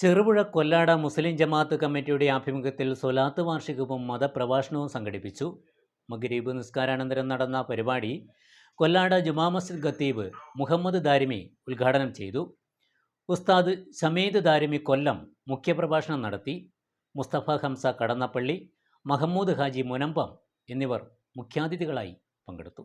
ചെറുപുഴ കൊല്ലാട മുസ്ലിം ജമാഅത്ത് കമ്മിറ്റിയുടെ ആഭിമുഖ്യത്തിൽ സൊലാത്ത് വാർഷികവും മതപ്രഭാഷണവും സംഘടിപ്പിച്ചു. മഗ്രീബ് നിസ്കാരാനന്തരം നടന്ന പരിപാടി കൊല്ലാട ജുമാ മസ്ജിദ് ഖത്തീബ് മുഹമ്മദ് ദാരിമി ഉദ്ഘാടനം ചെയ്തു. ഉസ്താദ് ഷമീദ് ദാരിമി കൊല്ലം മുഖ്യപ്രഭാഷണം നടത്തി. മുസ്തഫ ഹംസ കടന്നപ്പള്ളി മഹമ്മൂദ് ഹാജി മുനമ്പം എന്നിവർ മുഖ്യാതിഥികളായി പങ്കെടുത്തു.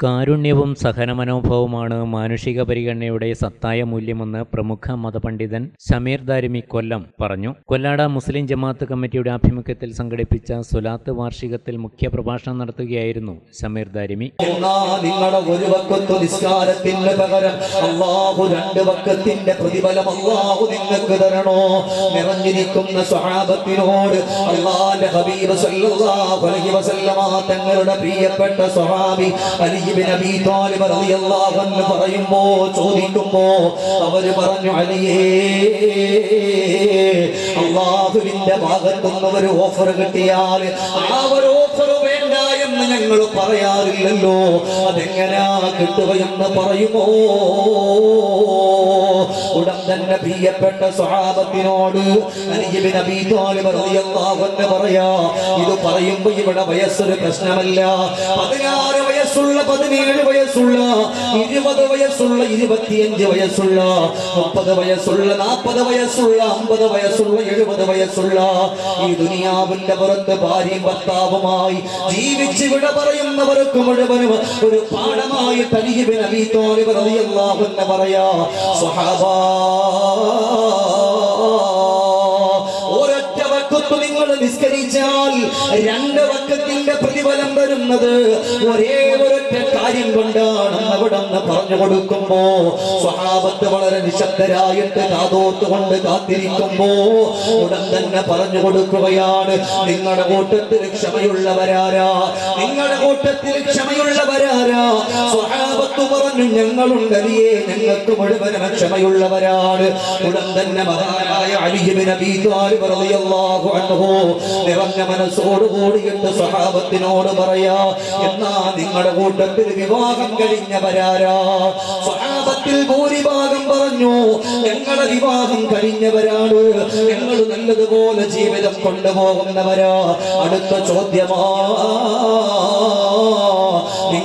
കാരുണ്യവും സഹനമനോഭാവമാണ് മാനുഷിക പരിഗണനയുടെ സത്തായ മൂല്യമെന്ന് പ്രമുഖ മതപണ്ഡിതൻ ഷമീർ ദാരിമി കൊല്ലം പറഞ്ഞു. കൊല്ലാട മുസ്ലിം ജമാഅത്ത് കമ്മിറ്റിയുടെ ആഭിമുഖ്യത്തിൽ സംഘടിപ്പിച്ച സുലാത്ത് വാർഷികത്തിൽ മുഖ്യ പ്രഭാഷണം നടത്തുകയായിരുന്നു ഷമീർ ദാരിമി. നിങ്ങളുടെ ഒരു രണ്ട് വക്കത്തിന്റെ പ്രതിഫലം നിങ്ങൾക്ക് സ്വഹാബത്തിനോട് ഹബീബ് സല്ലല്ലാഹു അലൈഹി വസല്ലമ തങ്ങളുടെ പ്രിയപ്പെട്ട സ്വഹാബി അലി അൻഹു പറയുമ്പോ ചോദിക്കുമ്പോ അവർ പറഞ്ഞു അലിയേ അള്ളാഹുവിന്റെ ഭാഗത്തുനിന്ന് ഒരു ഓഫർ കിട്ടിയാൽ ആ ഓഫർ വേണ്ട എന്ന് ഞങ്ങൾ പറയാറില്ലല്ലോ. അതെങ്ങനാ കിട്ടുകയെന്ന് പറയുമോ? ഉടൻ തന്നെ പ്രിയപ്പെട്ട സ്വഹാബത്തിനോട് പറയാ ഇത് പറയുമ്പോ ഇവിടെ വയസ്സൊരു പ്രശ്നമല്ല. പതിനാറ് വയസ്സുള്ള പതിനേഴ് വയസ്സുള്ള ഇരുപത് വയസ്സുള്ള ഇരുപത്തിയഞ്ച് വയസ്സുള്ള മുപ്പത് വയസ്സുള്ള നാൽപ്പത് വയസ്സുള്ള അമ്പത് വയസ്സുള്ള എഴുപത് വയസ്സുള്ള ഈ ദുനിയാവിന്റെ പുറത്ത് ഭാര്യയും ഭർത്താവുമായി ജീവിച്ച് വിട പറയുന്നവർക്ക് മുഴുവനും ഒരു പാഠമായി തനിയബിൻ അബീ പറയാ സ്വഹാബാ നിസ്കരിച്ചാൽ രണ്ട് വക്കത്തിന്റെ പ്രതിഫലം വരുന്നത് ഒരേ ഒരൊറ്റ കാര്യം കൊണ്ടാണ് അവിടെ പറഞ്ഞു കൊടുക്കുമ്പോ സ്വഹാബത്ത് വളരെ നിശബ്ദരായിട്ട് കാതോത്ത് കൊണ്ട് കാത്തിരിക്കുമ്പോ ഉടൻ തന്നെ പറഞ്ഞു കൊടുക്കുകയാണ് നിങ്ങളുടെ കൂട്ടത്തിൽ ക്ഷമയുള്ളവരാരാ? നിങ്ങളുടെ കൂട്ടത്തിൽ ക്ഷമയുള്ളവരാരാ? സ്വഹാബത്ത് പറഞ്ഞു ഞങ്ങളുണ്ടറിയേ ഞങ്ങൾക്ക് മുഴുവനും ക്ഷമയുള്ളവരാണ് ഉടൻ തന്നെ മഹാനായ നിറഞ്ഞ മനസ്സോട് കൂടിയിട്ട് സ്വഹാബത്തിനോട് പറയാ എന്നാ നിങ്ങളുടെ കൂട്ടത്തിൽ വിവാഹം കഴിഞ്ഞവരാരാ? സ്വഹാബത്തിൽ ഭൂരിഭാഗം പറഞ്ഞു ഞങ്ങളുടെ വിവാഹം കഴിഞ്ഞവരാണ്. ഞങ്ങൾ നല്ലതുപോലെ ജീവിതം കൊണ്ടുപോകുന്നവരാ. അടുത്ത ചോദ്യമാ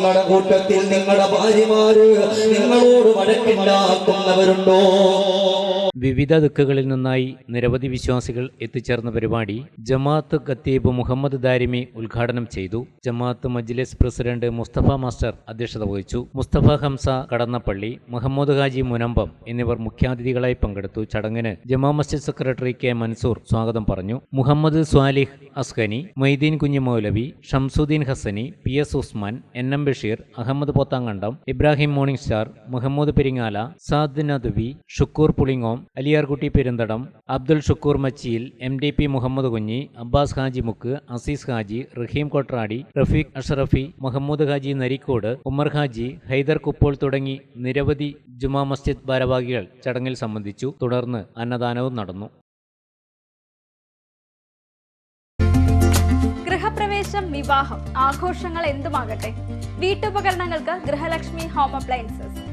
നിങ്ങളുടെ കൂട്ടത്തിൽ നിങ്ങളുടെ ഭാര്യമാര് നിങ്ങളോട് വഴക്കുണ്ടാക്കുന്നവരുണ്ടോ? വിവിധ ദിക്കുകളിൽ നിന്നായി നിരവധി വിശ്വാസികൾ എത്തിച്ചേർന്ന പരിപാടി ജമാഅത്ത് ഖത്തീബ് മുഹമ്മദ് ദാരിമി ഉദ്ഘാടനം ചെയ്തു. ജമാഅത്ത് മജ്ലിസ് പ്രസിഡന്റ് മുസ്തഫ മാസ്റ്റർ അധ്യക്ഷത വഹിച്ചു. മുസ്തഫ ഹംസ കടന്നപ്പള്ളി മുഹമ്മദ് ഹാജി മുനമ്പം എന്നിവർ മുഖ്യാതിഥികളായി പങ്കെടുത്തു. ചടങ്ങിന് ജമാ മസ്ജിദ് സെക്രട്ടറി കെ മൻസൂർ സ്വാഗതം പറഞ്ഞു. Muhammad Swalih Askani Moideen Kunhu Moulavi Shamsuddin Hasani P S Usman N M Basheer Ahmed Pothangandam Ibrahim morning star Muhammad Peringala Saad Nadvi Shukoor Pulingome Aliyarkutty Perunthadam Abdul Shukoor Machiyil M D P Muhammad Kunhi Abbas Haji Mukku Azeez Haji Raheem Kottradi Rafeeq Ashrafi Muhammad Haji Narikode Umar Haji Haider Kuppol തുടങ്ങി നിരവധി ജുമാ മസ്ജിദ് ഭാരവാഹികൾ ചടങ്ങിൽ സംബന്ധിച്ചു. തുടർന്ന് അന്നദാനവും നടന്നു. ഗൃഹപ്രവേശം വിവാഹം ആഘോഷങ്ങൾ എന്തുമാകട്ടെ? വീട്ടുപകരണങ്ങൾക്ക് ഗൃഹലക്ഷ്മി ഹോം അപ്ലയൻസസ്